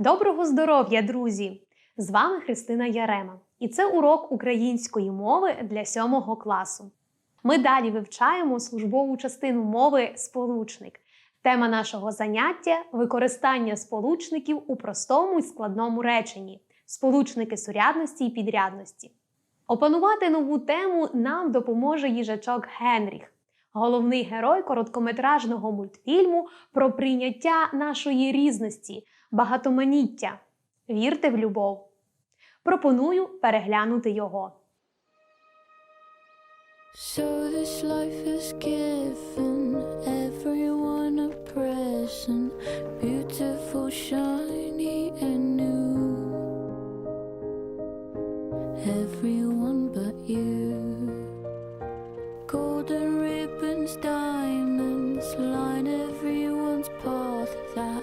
Доброго здоров'я, друзі! З вами Христина Ярема, і це урок української мови для 7 класу. Ми далі вивчаємо службову частину мови сполучник. Тема нашого заняття використання сполучників у простому і складному реченні, сполучники сурядності і підрядності. Опанувати нову тему нам допоможе їжачок Генріх, головний герой короткометражного мультфільму про прийняття нашої різності, багатоманіття. Вірте в любов. Пропоную переглянути його. So this life has given everyone a present, beautiful, shiny, and new. Everyone but you. Golden ribbons, diamonds line everyone's path that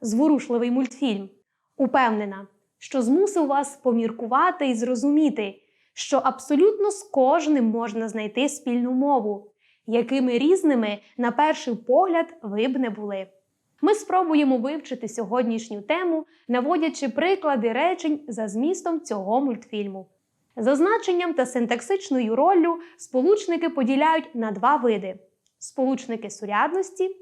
зворушливий мультфільм? Упевнена, що змусив вас поміркувати і зрозуміти, що абсолютно з кожним можна знайти спільну мову, якими різними, на перший погляд, ви б не були. Ми спробуємо вивчити сьогоднішню тему, наводячи приклади речень за змістом цього мультфільму. За значенням та синтаксичною роллю сполучники поділяють на два види: сполучники сурядності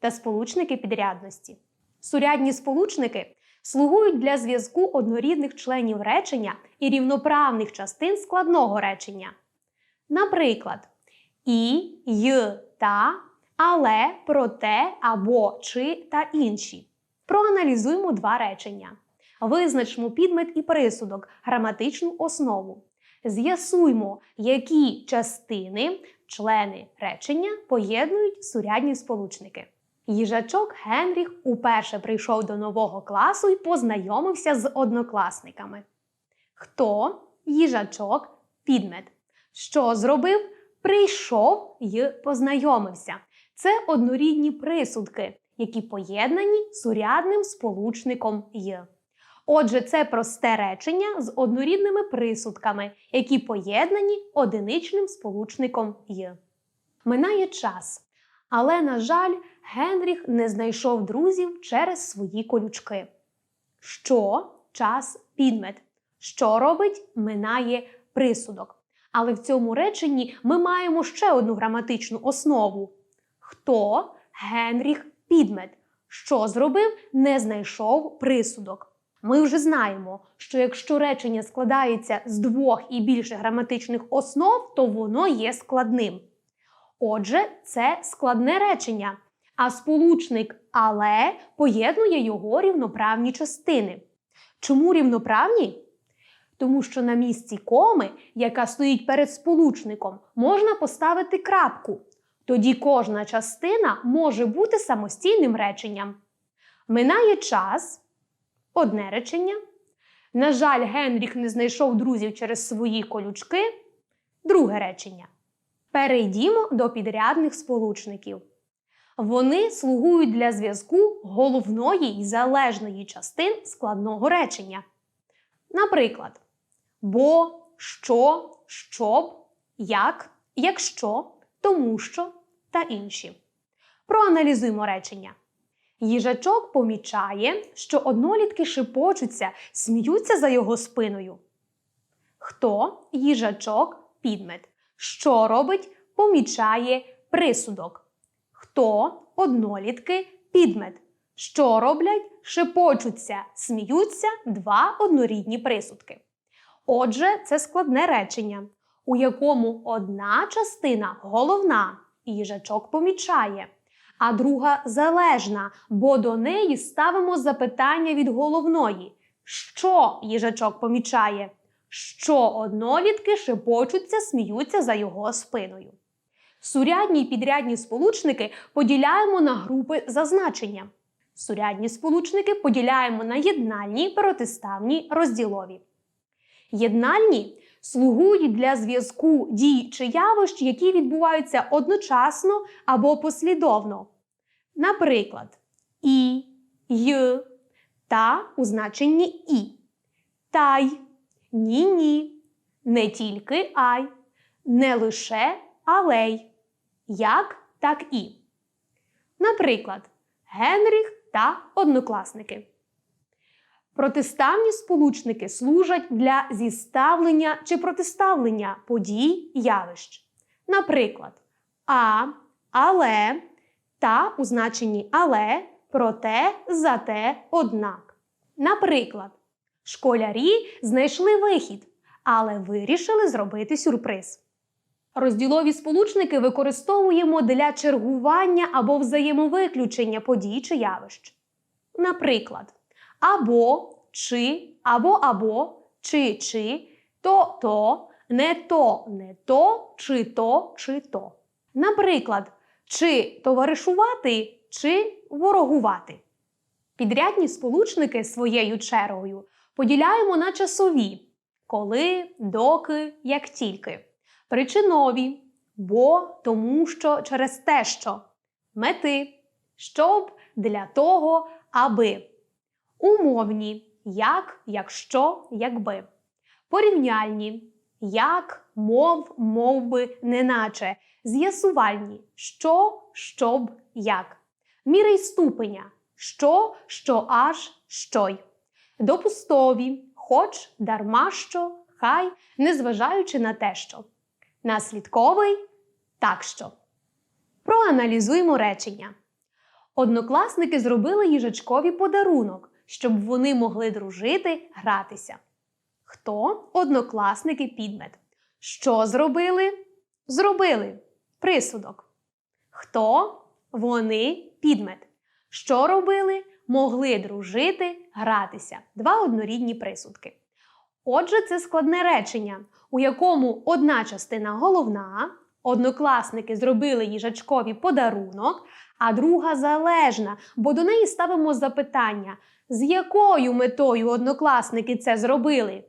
та сполучники підрядності. Сурядні сполучники слугують для зв'язку однорідних членів речення і рівноправних частин складного речення. Наприклад, і, й, та, але, проте або чи та інші. Проаналізуємо два речення. Визначмо підмет і присудок, граматичну основу. З'ясуймо, які частини, члени речення поєднують сурядні сполучники. Їжачок Генріх уперше прийшов до нового класу і познайомився з однокласниками. Хто їжачок підмет? Що зробив? Прийшов і познайомився. Це однорідні присудки, які поєднані сурядним сполучником й. Отже, це просте речення з однорідними присудками, які поєднані одиничним сполучником й. Минає час, але, на жаль, Генріх не знайшов друзів через свої колючки. Що час підмет? Що робить минає присудок. Але в цьому реченні ми маємо ще одну граматичну основу. Хто Генріх підмет? Що зробив, не знайшов присудок. Ми вже знаємо, що якщо речення складається з двох і більше граматичних основ, то воно є складним. Отже, це складне речення, а сполучник але поєднує його рівноправні частини. Чому рівноправні? Тому що на місці коми, яка стоїть перед сполучником, можна поставити крапку. Тоді кожна частина може бути самостійним реченням. Минає час одне речення. На жаль, Генріх не знайшов друзів через свої колючки друге речення. Перейдімо до підрядних сполучників. Вони слугують для зв'язку головної й залежної частин складного речення. Наприклад, бо, що, щоб, як, якщо, тому що та інші. Проаналізуємо речення. Їжачок помічає, що однолітки шепочуться, сміються за його спиною. Хто їжачок підмет? Що робить? Помічає присудок. Хто однолітки підмет? Що роблять? Шепочуться, сміються два однорідні присудки. Отже, це складне речення, у якому одна частина головна їжачок помічає, а друга залежна, бо до неї ставимо запитання від головної. Що їжачок помічає? Що одновідки шепочуться, сміються за його спиною. Сурядні й підрядні сполучники поділяємо на групи за значенням. Сурядні сполучники поділяємо на єднальні, протиставні, розділові. Єднальні слугують для зв'язку дій чи явищ, які відбуваються одночасно або послідовно. Наприклад, і, й, та у значенні і, тай, ні-ні, не тільки ай, не лише алей, як так і. Наприклад, Генріх та однокласники. Протиставні сполучники служать для зіставлення чи протиставлення подій явищ. Наприклад, а, але та у значенні але, проте, зате, однак. Наприклад, школярі знайшли вихід, але вирішили зробити сюрприз. Розділові сполучники використовуємо для чергування або взаємовиключення подій чи явищ. Наприклад, або, чи, або або, чи чи, то то, не то, не то, чи то, чи то. Наприклад, чи товаришувати, чи ворогувати. Підрядні сполучники своєю чергою поділяємо на часові, коли, доки, як тільки. Причинові, бо, тому що, через те, що. Мети, щоб, для того, аби. Умовні, як, якщо, якби. Порівняльні, як, мов, мовби, неначе. З'ясувальні, що, щоб, як. Міри й ступеня, що, що аж, що й. Допустові, хоч, дарма що, хай, незважаючи на те, що. Наслідковий так що. Проаналізуємо речення. Однокласники зробили їжачкові подарунок, щоб вони могли дружити, гратися. Хто однокласники підмет? Що зробили? Зробили присудок. Хто вони підмет? Що робили? Могли дружити, гратися. Два однорідні присудки. Отже, це складне речення, у якому одна частина головна, однокласники зробили їжачкові подарунок, а друга залежна, бо до неї ставимо запитання, з якою метою однокласники це зробили?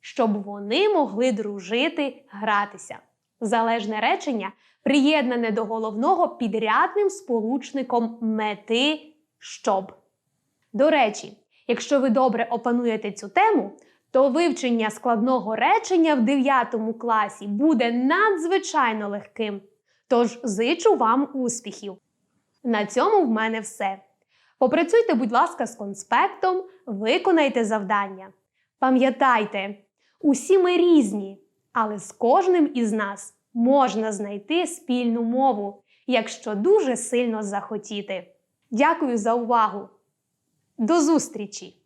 Щоб вони могли дружити, гратися. Залежне речення приєднане до головного підрядним сполучником мети щоб. До речі, якщо ви добре опануєте цю тему, то вивчення складного речення в 9 класі буде надзвичайно легким. Тож зичу вам успіхів! На цьому в мене все. Попрацюйте, будь ласка, з конспектом, виконайте завдання. Пам'ятайте, усі ми різні, але з кожним із нас можна знайти спільну мову, якщо дуже сильно захотіти. Дякую за увагу! До зустрічі!